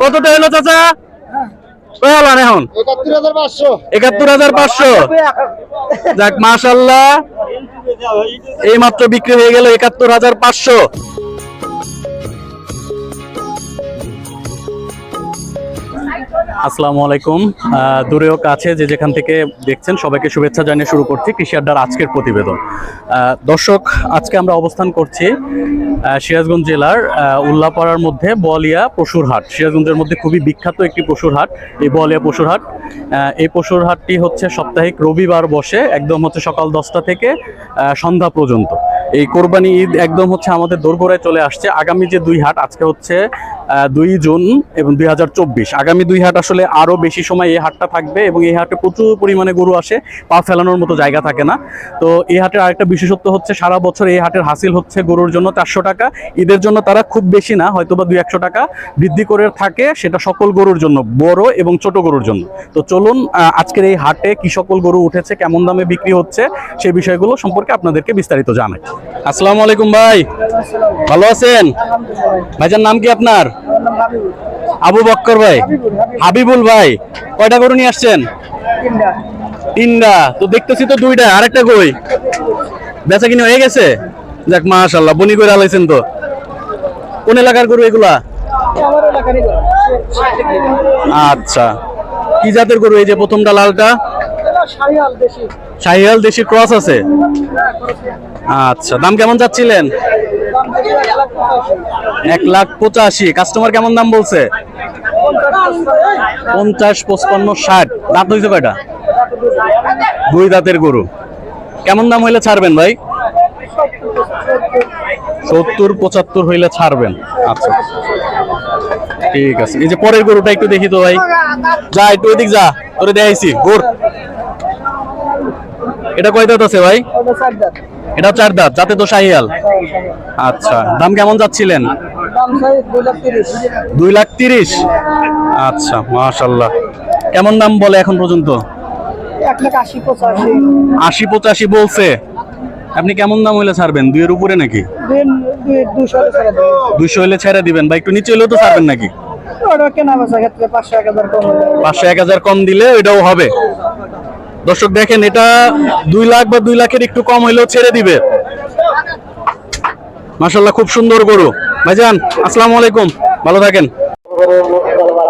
কতটা চাচা? এখন। একাত্তর হাজার পাঁচশো। মাশাল্লাহ। এই মাত্র বিক্রি হয়ে গেল একাত্তর হাজার পাঁচশো। আসসালামু আলাইকুম। দূরেও কাছে যে যেখান থেকে দেখছেন, সবাইকে শুভেচ্ছা জানিয়ে শুরু করছি কৃষি আড্ডার আজকের প্রতিবেদন। দর্শক, আজকে আমরা অবস্থান করছি সিরাজগঞ্জ জেলার উল্লাপাড়ার মধ্যে বলিয়া পশুর হাট সিরাজগঞ্জের মধ্যে খুবই বিখ্যাত একটি পশুর হাট এই বলিয়া পশুর হাট এই পশুর হাটটি হচ্ছে সাপ্তাহিক রবিবার বসে, একদম হচ্ছে সকাল দশটা থেকে সন্ধ্যা পর্যন্ত। এই কোরবানি ঈদ একদম হচ্ছে আমাদের দোরগোড়ায় চলে আসছে। আগামী যে দুই হাট, আজকে হচ্ছে দুই জুন এবং দুই হাজার চব্বিশ। আগামী দুই হাট আসলে আরও বেশি সময় এই হাটটা থাকবে এবং এই হাটে প্রচুর পরিমাণে গরু আসে, পা ফেলানোর মতো জায়গা থাকে না। তো এই হাটের আরেকটা বিশেষত্ব হচ্ছে সারা বছর এই হাটের হাসিল হচ্ছে গরুর জন্য চারশো টাকা। ঈদের জন্য তারা খুব বেশি না হয়তো বা দুই একশো টাকা বৃদ্ধি করে থাকে, সেটা সকল গরুর জন্য, বড় এবং ছোট গরুর জন্য। তো চলুন আজকের এই হাটে কি সকল গরু উঠেছে, কেমন দামে বিক্রি হচ্ছে সেই বিষয়গুলো সম্পর্কে আপনাদেরকে বিস্তারিত জানাই। আসসালামু আলাইকুম ভাই। ভালো আছেন? ভাইজার নাম কি আপনার? আবু বক্কর ভাই। হাবিবুল ভাই কয়টা গরু নিয়ে আসছেন? তিনটা। তো দেখতেছি তো দুইটা আরেকটা কই? বেচা কিনে হয়ে গেছে? যাক মাশাল্লাহ বনি করে আলাইছেন তো। কোন এলাকার গরু এগুলা? আচ্ছা। কি জাতের গরু এই যে প্রথমটা লালটা? শাহিয়াল দেশি। ক্রস আছে? আচ্ছা দাম কেমন যাচ্ছিলেন এক লাখ পঁচাশি। কাস্টমার কেমন দাম বলছে? পঞ্চাশ, পঁচপান্ন, ষাট। দাঁত হয়েছে কয়টা? দুই দাঁতের গরু। কেমন দাম হইলে ছাড়বেন ভাই? সত্তর, পঁচাত্তর হইলে ছাড়বেন। আচ্ছা। ঠিক আছে। এই যে পরের গরুটা একটু দেখি তো ভাই। যা, একটু ওইদিক যা। তোরে দেখাইছি। গোর। এটা কয় দাঁত আছে ভাই? এটা চার দাঁত যাতে তো শাহিয়াল। আচ্ছা দাম কেমন যাচ্ছিলেন? দুই লাখ তিরিশ। আচ্ছা মাশাল্লাহ কেমন দাম বলে এখন পর্যন্ত? আশি পঁচাশি। বলছে। আপনি কেমন দাম হইলে ছাড়বেন? দুইয়ের উপরে নাকি? দুইশো হইলে ছেড়ে দিবেন। বা একটু নিচে হলেও তো ছাড়বেন নাকি? পাঁচশো এক হাজার কম দিলে ওইটাও হবে। দর্শক, দেখেন এটা দুই লাখ বা দুই লাখের একটু কম হইলেও ছেড়ে দিবে। মাশাল্লাহ খুব সুন্দর গরু। ভাইজান, আসসালামু আলাইকুম। ভালো থাকেন।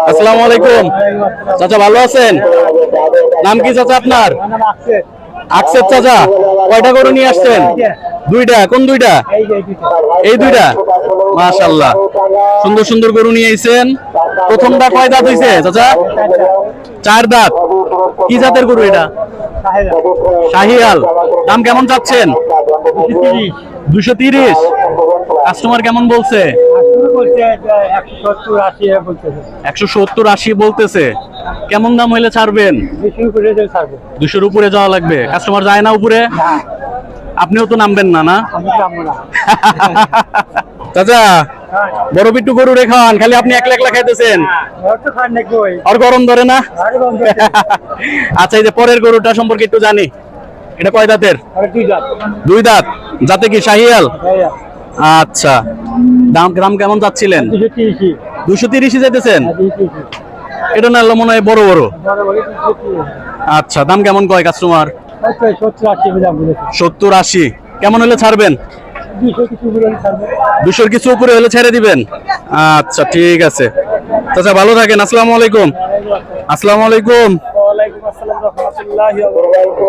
আসসালামু আলাইকুম। চাচা, ভালো আছেন? নাম কি চাচা আপনার? আকসের চাচা, কয়টা গরু নিয়ে আসছেন? দুইটা, কোন দুইটা? এই দুইটা। মাশাল্লাহ সুন্দর সুন্দর গরু নিয়ে আইছেন। প্রথমটা কয় দাঁত হইছে, চাচা? চার দাঁত। কি জাতের গরু এটা? শাহিয়াল। দাম কেমন চাচ্ছেন? দুশো তিরিশ। কাস্টমার কেমন বলছে? একশো সত্তর আশি বলতেছে। কেমন দাম হইলে ছাড়বেন? দুশোর উপরে যাওয়া লাগবে। কাস্টমার যায় না উপরে? আপনিও তো নামবেন না না। চাচা বড় বিট্টু গরু রেখান খালি আপনি একলা একলা খাইতেছেন? আর গরম ধরে না? আচ্ছা এই যে পরের গরুটা সম্পর্কে একটু জানি। এটা কয় দাঁতের? দুই দাঁত। যাতে কি শাহিয়াল? আচ্ছা। দাম দাম কেমন যাচ্ছিলেন দুশো তিরিশে যেতেছেন এটা না মনে হয় বড় বড় আচ্ছা দাম কেমন কয় কাস্টমার সত্তর আশি। কেমন হলে ছাড়বেন? দুশোর কিছু উপরে হলে ছেড়ে দিবেন? আচ্ছা ঠিক আছে। চাচা ভালো থাকেন। আসসালামু আলাইকুম। আসসালামু আলাইকুম।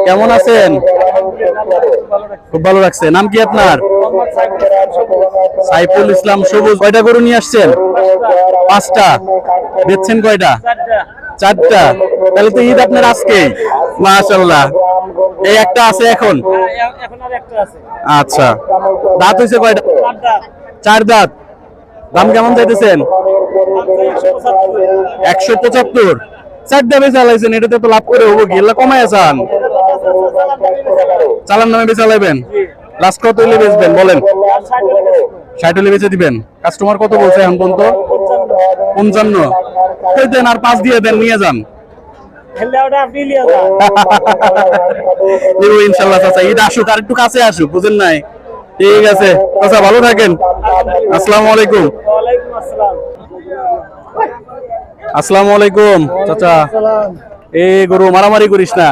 কেমন আছেন? খুব ভালো লাগছে। নাম কি আপনার? সাইফুল ইসলাম সবুজ। কয়টা গরু নিয়ে আসছেন? পাঁচটা। বেচছেন কয়টা? চারটা। তাহলে তো ঈদ আপনার আজকেই। মাশাল্লাহ এই একটা আছে এখন? আচ্ছা। দাঁত হয়েছে কয়টা? চার দাঁত। দাম কেমন চাইতেছেন? একশো পঁচাত্তর। চারটা বেচা লাইছেন এটাতে তো লাভ করে হব কি? এগুলা কমায় চান। চালান নামে বেচা লাইবেন। লাস্ট কত হইলে বেচবেন? বলেন। ষাট হলে বেচে দিবেন। কাস্টমার কত বলছে এখন পর্যন্ত? পঞ্চান্ন। ওই দেন আর পাঁচ দিয়ে দেন নিয়ে যান। ইনশাল্লাহ চাচা। ঈদ আসুক আর একটু কাছে আসুক বুঝেন নাই? ঠিক আছে। ভালো থাকেন। আসসালামু আলাইকুম। আসসালামু। আলাইকুম চাচা। এই গরু মারামারি করিস না।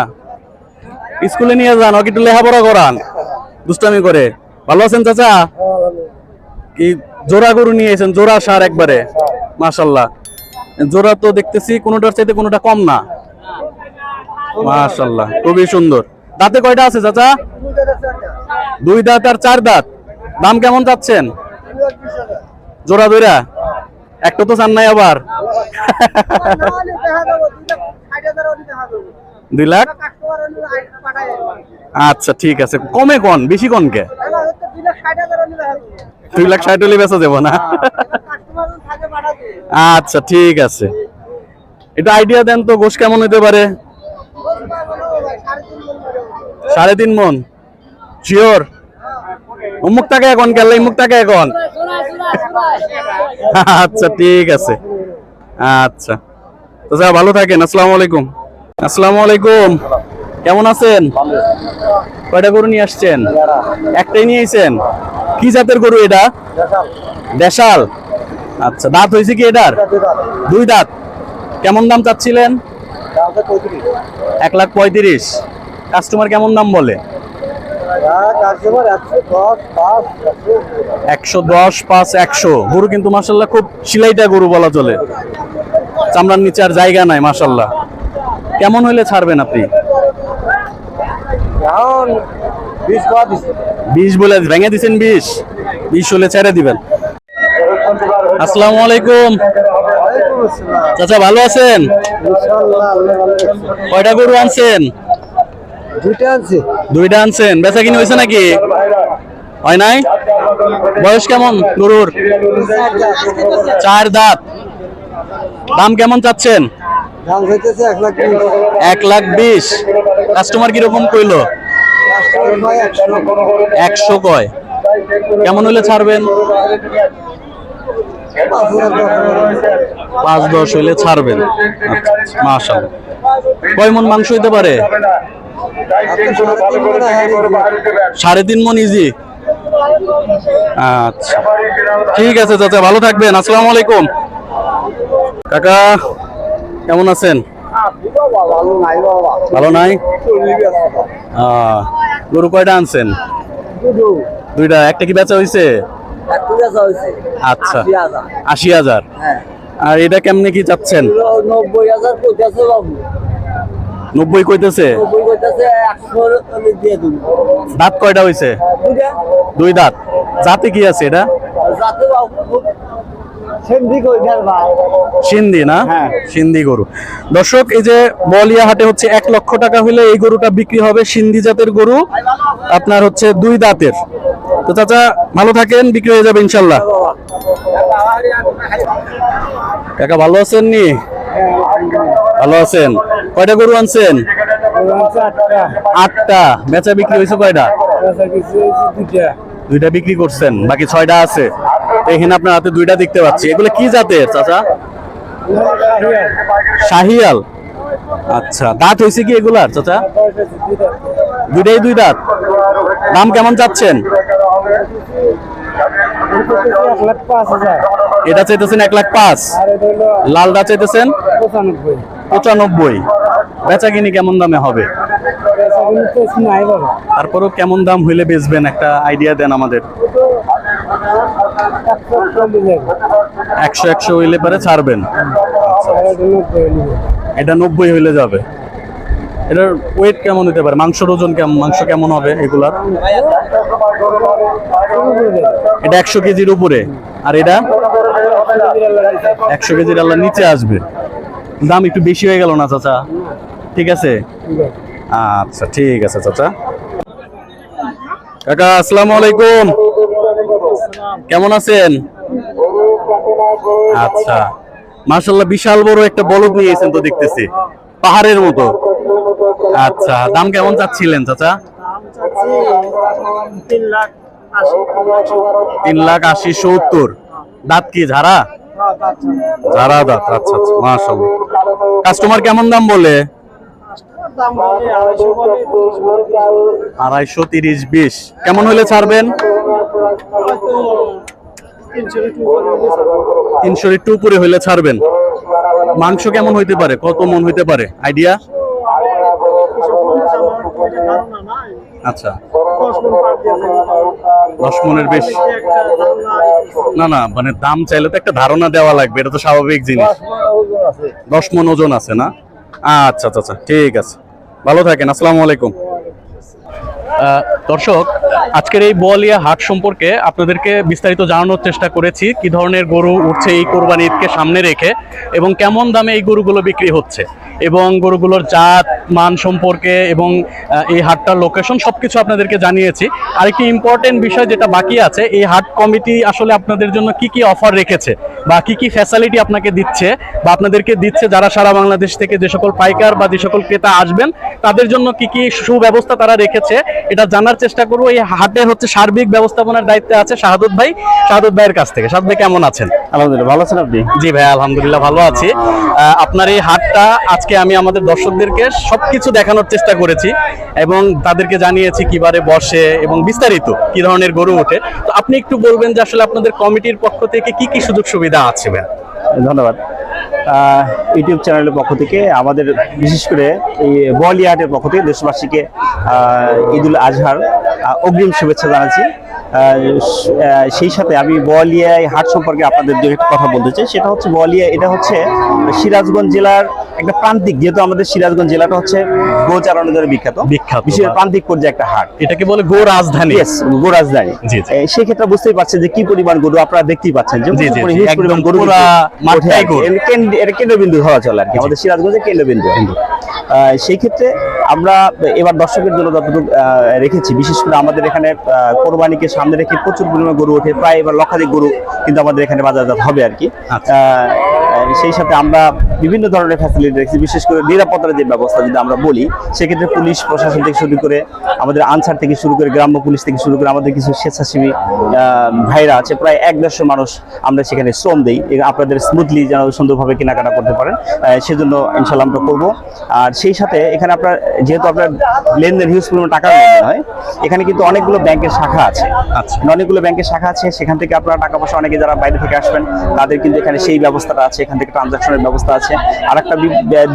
স্কুলে নিয়ে যান ওকে একটু লেখাপড়া করান। দুষ্টামি করে। ভালো আছেন চাচা? কি জোড়া গরু নিয়ে এসেছেন? জোড়া সার একবারে। মাশাল্লাহ। জোড়া তো দেখতেছি কোনোটার চাইতে কোনোটা কম না। মাশাল্লাহ খুবই সুন্দর। দাঁতে কয়টা আছে চাচা? দুই দাঁত আর চার দাঁত। দাম কেমন চাচ্ছেন? জোড়া দইরা একটা তো চান নাই আবার। দুই লাখ? আচ্ছা ঠিক আছে। কমে কোন? বেশি কোন কে দুই লাখ ষাট হলে বেচা যাব না। আচ্ছা ঠিক আছে। এটা আইডিয়া দেন তো, গোশ কেমন হতে পারে? সাড়ে তিন মন। শিওর অমুক টাকা এখন গেল মুখ টাকা এখন। আচ্ছা ঠিক আছে। আচ্ছা। তো যা, ভালো থাকেন, আসসালামু আলাইকুম। আসসালামু আলাইকুম। কেমন আছেন? কয়টা গরু নিয়ে আসছেন? একটাই নিয়ে এসেছেন কি জাতের গরু এটা? দেশাল। আচ্ছা দাঁত হয়েছে কি এটার? দুই দাঁত কেমন দাম চাচ্ছিলেন? এক লাখ পঁয়ত্রিশ। কাস্টমার কেমন দাম বলে? একশো দশ পাঁচ একশো। গরু কিন্তু মাসাল্লাহ খুব সিলাইটা গরু বলা চলে। চামড়ার নিচে আর জায়গা নাই মাসাল্লাহ কেমন হইলে ছাড়বেন আপনি? বিশ বলে ভেঙে দিচ্ছেন বিশ। বিশ হলে ছেড়ে দিবেন। আসসালামু আলাইকুম। চাচা ভালো আছেন? কয়টা গরু আনছেন? দুইটা আছে দুইটা আনছেন। বেচা কিনে হয়েছে নাকি? হয় নাই? বয়স কেমন গরুর? চার দাঁত। দাম কেমন চাচ্ছেন? এক লাখ বিশ। কাস্টমার কীরকম কইলো? একশো। কয়। কেমন হলে ছাড়বেন? পাঁচ দশ হইলে ছাড়বেন। মাশাল। কয় মন মাংস হইতে পারে? সাড়ে তিন মন ইজি আচ্ছা। ঠিক আছে চাচা, ভালো থাকবেন। আসসালামু আলাইকুম। কাকা, কেমন আছেন? ভালো নাই? গরু কয়টা আনছেন? দুইটা। একটা কি বেচা হয়েছে আচ্ছা। আশি হাজার। আর এটা কেমনে কি যাচ্ছেন নব্বই হাজার পঁচাশি বাবু। নব্বই কইতেছে? দাঁত কয়টা হয়েছে দুই দাঁত। জাতে কি আছে এটা? সিন্ধি না? হ্যাঁ। সিন্ধি গরু। দর্শক এই যে বলিয়া হাটে হচ্ছে এক লক্ষ টাকা হলে এই গরুটা বিক্রি হবে সিন্ধি জাতের গরু। আপনার হচ্ছে দুই দাঁতের। তো চাচা ভালো থাকেন বিক্রি হয়ে যাবে ইনশাল্লাহ। কাকা ভালো আছেন নি? ভালো আছেন। কয়টা গরু আনছেন? আটটা। বেচা বিক্রি হয়েছে কয়টা? দুইটা বিক্রি করছেন। বাকি ছয়টা আছে। এখানে আপনার হাতে দুইটা দেখতে পাচ্ছি। এগুলো কি জাতের, চাচা? শাহিয়াল। আচ্ছা দাঁত হয়েছে কি এগুলার, চাচা? দুইটাই দুই দাঁত। দাম কেমন চাচ্ছেন? এটা চাইতেছেন এক লাখ পাঁচ। লালটা চাইতেছেন? পঁচানব্বই। বেচা কিনি কেমন দামে হবে? তারপরেও কেমন দাম হইলে বেচবেন, একটা আইডিয়া দেন আমাদের। একশো একশো হইলে পারে ছাড়বেন। নব্বই নিবে এটা নব্বই হইলে যাবে। এটার ওয়েট কেমন হতে পারে? মাংসর ওজন কেমন মাংস কেমন হবে এগুলার? এটা একশো কেজির উপরে। আর এটা? একশো কেজির আল্লাহ নিচে আসবে। দাম একটু বেশি হয়ে গেল না, চাচা? ঠিক আছে? আচ্ছা ঠিক আছে, চাচা। কাকা, আসসালামু আলাইকুম। কেমন আছেন? আচ্ছা। মার্শাল্লাহ বিশাল বড় একটা বলদ নিয়ে এসেছেন তো দেখতেছি। পাহাড়ের মতো। আচ্ছা দাম কেমন চাচ্ছিলেন চাচা? তিন লাখ আশি সত্তর। দাঁত কি, ঝাড়া? ঝাড়া দাঁত আচ্ছা আচ্ছা মার্শাল্লাহ কাস্টমার কেমন দাম বলে? আড়াইশো তিরিশ বিশ। কেমন হলে ছাড়বেন? তিনশো একটু উপরে হইলে ছাড়বেন। মাংস কেমন হইতে পারে? কত মন হইতে পারে? আইডিয়া? আচ্ছা। দশ মনের বেশ। না না মানে দাম চাইলে তো একটা ধারণা দেওয়া লাগবে, এটা তো স্বাভাবিক জিনিস। দশ মন ওজন আছে না? আচ্ছা আচ্ছা আচ্ছা ঠিক আছে। ভালো থাকেন, আসসালামু আলাইকুম। দর্শক, আজকের এই বোয়ালিয়া হাট সম্পর্কে আপনাদেরকে বিস্তারিত জানানোর চেষ্টা করেছি, কি ধরনের গরু উঠছে এই কোরবানি ঈদকে সামনে রেখে এবং কেমন দামে এই গরুগুলো বিক্রি হচ্ছে। এবং গরুগুলোর জাত মান সম্পর্কে এবং এই হাটটার লোকেশন সবকিছু আপনাদেরকে জানিয়েছি। আরেকটি ইম্পর্টেন্ট বিষয় যেটা বাকি আছে এই হাট কমিটি আসলে আপনাদের জন্য কি কি অফার রেখেছে বা কি কি ফ্যাসিলিটি আপনাকে দিচ্ছে বা আপনাদেরকে দিচ্ছে যারা সারা বাংলাদেশ থেকে যে সকল পাইকার বা যে সকল ক্রেতা আসবেন তাদের জন্য কি কি সুব্যবস্থা তারা রেখেছে এটা জানার চেষ্টা করব। এই হাটের হচ্ছে সার্বিক ব্যবস্থাপনার দায়িত্বে আছে শাহাদুত ভাই। শাহাদুত ভাইয়ের কাছ থেকে। শাহাদুত ভাই কেমন আছেন? আলহামদুলিল্লাহ ভালো আছেন আপনি? জি ভাই আলহামদুলিল্লাহ ভালো আছি। আপনার এই হাটটা আজকে আমি আমাদের দর্শকদেরকে সব কিছু দেখানোর চেষ্টা করেছি এবং তাদেরকে জানিয়েছি কীভাবে বসে এবং বিস্তারিত কি ধরনের গরু ওঠে। তো আপনি একটু বলবেন যে আসলে আপনাদের কমিটির পক্ষ থেকে কি কি সুযোগ সুবিধা আছে ভাই ধন্যবাদ। ইউটিউব চ্যানেলের পক্ষ থেকে আমাদের বিশেষ করে এই বলিয়াহাটের পক্ষ থেকে দেশবাসীকে ঈদুল আজহার অগ্রিম শুভেচ্ছা জানাচ্ছি। সেই সাথে আমি বলিয়া হাট সম্পর্কে আপনাদের দু একটা কথা বলতে চাই। সেটা হচ্ছে বলিয়া এটা হচ্ছে সিরাজগঞ্জ জেলার একটা প্রান্তিক যেহেতু আমাদের সিরাজগঞ্জ জেলাটা হচ্ছে গোচারণের জন্য বিখ্যাত। বিখ্যাত, বিশেষ প্রান্তিক পর্যায়ে একটা হাট। এটাকে বলে গো রাজধানী। গো রাজধানী। সেই ক্ষেত্রে বুঝতেই পারছেন যে কি পরিমাণ গরু আপনারা দেখতেই পাচ্ছেন যে পরিমাণ গরু কেন্দ্রবিন্দু হওয়া চলে আর কি আমাদের সিরাজগঞ্জের কেন্দ্রবিন্দু। সেই ক্ষেত্রে আমরা এবার দর্শকের জন্য যতটুকু রেখেছি বিশেষ করে আমাদের এখানে কোরবানিকে সামনে রেখে প্রচুর পরিমাণে গরু ওঠে প্রায় এবার লক্ষাধিক গরু কিন্তু আমাদের এখানে বাজারজাত হবে আর কি আচ্ছা। সেই সাথে আমরা বিভিন্ন ধরনের ফ্যাসিলিটি রেখেছি বিশেষ করে নিরাপত্তার যে ব্যবস্থা যদি আমরা বলি সেক্ষেত্রে পুলিশ প্রশাসন থেকে শুরু করে আমাদের আনসার থেকে শুরু করে গ্রাম্য পুলিশ থেকে শুরু করে আমাদের কিছু স্বেচ্ছাসেবী ভাইরা আছে প্রায় এক দেড়শো মানুষ আমরা সেখানে শ্রম দিই। আপনাদের স্মুথলি যেন সুন্দরভাবে কেনাকাটা করতে পারেন। সেজন্য ইনশাল্লাহ আমরা করব। আর সেই সাথে এখানে আপনার যেহেতু আপনার লেনদেন হিউজ পরিমাণ টাকার লেনদেন হয় এখানে কিন্তু অনেকগুলো ব্যাংকের শাখা আছে। আচ্ছা। অনেকগুলো ব্যাংকের শাখা আছে সেখান থেকে আপনারা টাকা পয়সা অনেকে যারা বাইরে থেকে আসবেন তাদের কিন্তু এখানে সেই ব্যবস্থাটা আছে। এখান থেকে ট্রানজাকশনের ব্যবস্থা আছে। আর একটা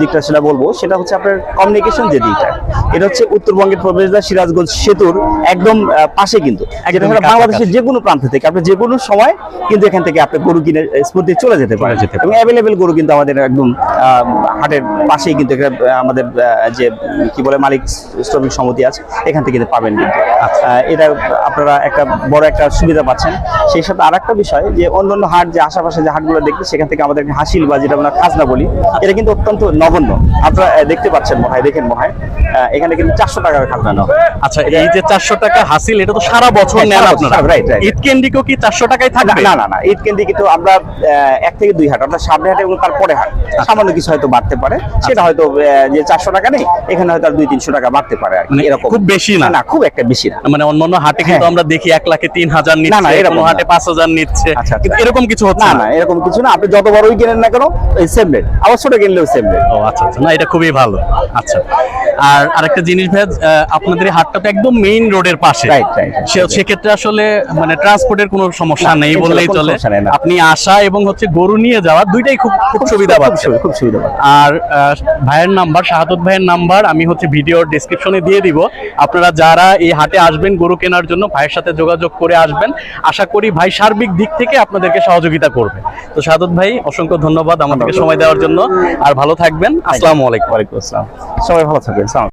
দিকটা সেটা বলব সেটা হচ্ছে আপনার কমিউনিকেশন যে দিকটা এটা হচ্ছে উত্তরবঙ্গের প্রবেশদ্বার সিরাজগঞ্জ সেতুর একদম পাশে কিন্তু। যেটা বাংলাদেশের যে কোনো প্রান্ত থেকে আপনি যে কোনো সময় কিন্তু এখান থেকে আপনি গরু কিনে স্মুথলি চলে যেতে যেতে এবং অ্যাভেলেবেল গরু কিন্তু আমাদের একদম আহ, হাটের পাশেই কিন্তু আমাদের যে কি বলে মালিক শ্রমিক সমিতি আছে এখান থেকে কিন্তু পাবেন কিন্তু। এটা আপনারা একটা বড় একটা সুবিধা পাচ্ছেন। সেই সাথে আর একটা বিষয় যে অন্যান্য হাট যে আশেপাশে যে হাটগুলো দেখতে সেখান থেকে আমাদের হাসিল বা যেটা আমরা খাজনা বলি এটা কিন্তু অত্যন্ত নগণ্য। আপনারা দেখতে পাচ্ছেন মনে হয় দেখেন মনে হয় এখানে কিন্তু চারশো টাকার খাজনা নেওয়া আচ্ছা এই যে চারশো টাকা হাসিল এটা তো সারা বছর হ্যাঁ, নেন আপনারা। right, right. ঈদ কেন্দ্রিকও কি চারশো টাকায় থাকবে? না না না ঈদ কেন্দ্রে কিন্তু আমরা এক থেকে দুই হাট আমরা সামনে হাট এবং তারপরে হাট। সামান্য কিছু হয়তো বাড়তে পারে সেটা হয়তো যে চারশো টাকা নেই এখানে হয়তো আর দুই তিনশো টাকা বাড়তে পারে মানে এরকম। খুব বেশি না। না খুব একটা বেশি না। মানে অন্যান্য হাটে কিন্তু হ্যাঁ। আমরা দেখি এক লাখে তিন হাজার নিচ্ছে এরকম হাটে পাঁচ হাজার নিচ্ছে আচ্ছা, আচ্ছা। এরকম কিছু হচ্ছে না না? না এরকম কিছু না। আপনি যত বড়ই কেনেন না কেন? সেম রেট আবার ছোট কিনলেও সেম রেট ও আচ্ছা আচ্ছা। না এটা খুবই ভালো। আচ্ছা। আর আরেকটা জিনিস ভাই আপনাদের হাটটা তো একদম মেইন রোডের পাশে. সেক্ষেত্রে আসলে মানে ট্রান্সপোর্টের কোনো সমস্যা নেই বললেই চলে। আপনি আসা এবং হচ্ছে গরু নিয়ে যাওয়া দুইটাই খুব খুব সুবিধা সুবিধা- খুব সুবিধা আর ভাইয়ের নাম্বার শাহাদত ভাইয়ের নাম্বার আমি হচ্ছে ভিডিওর ডেসক্রিপশনে দিয়ে দিব। আপনারা যারা এই হাটে আসবেন গরু কেনার জন্য ভাইয়ের সাথে যোগাযোগ করে আসবেন। আশা করি ভাই সার্বিক দিক থেকে আপনাদেরকে সহযোগিতা করবে। তো শাহাদত ভাই অসংখ্য ধন্যবাদ আমাদেরকে সময় দেওয়ার জন্য। আর ভালো থাকবেন। আসসালামু আলাইকুম। ওয়ালাইকুম আসসালাম। সবাই ভালো থাকবেন।